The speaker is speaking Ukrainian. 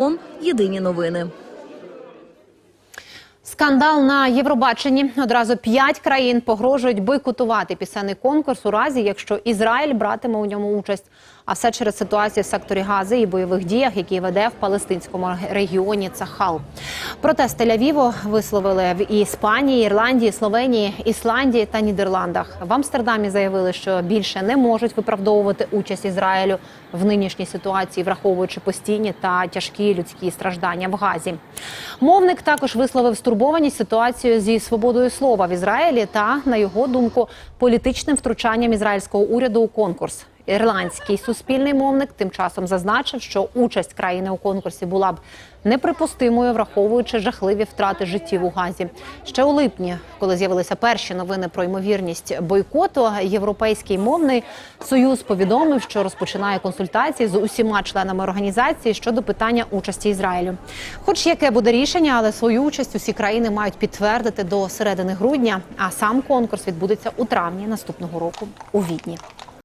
Он єдині новини. Скандал на Євробаченні. Одразу п'ять країн погрожують бойкотувати пісенний конкурс у разі, якщо Ізраїль братиме у ньому участь. А все через ситуацію в секторі Гази і бойових діях, які веде в палестинському регіоні Цахал. Протест Тель-Авіву висловили в Іспанії, Ірландії, Словенії, Ісландії та Нідерландах. В Амстердамі заявили, що більше не можуть виправдовувати участь Ізраїлю в нинішній ситуації, враховуючи постійні та тяжкі людські страждання в Газі. Мовник також висловив стурбованість ситуацією зі свободою слова в Ізраїлі та, на його думку, політичним втручанням ізраїльського уряду у конкурс. Ірландський суспільний мовник тим часом зазначив, що участь країни у конкурсі була б неприпустимою, враховуючи жахливі втрати життів у газі. Ще у липні, коли з'явилися перші новини про ймовірність бойкоту, європейський мовний союз повідомив, що розпочинає консультації з усіма членами організації щодо питання участі Ізраїлю. Хоч яке буде рішення, але свою участь усі країни мають підтвердити до середини грудня. А сам конкурс відбудеться у травні наступного року у Відні.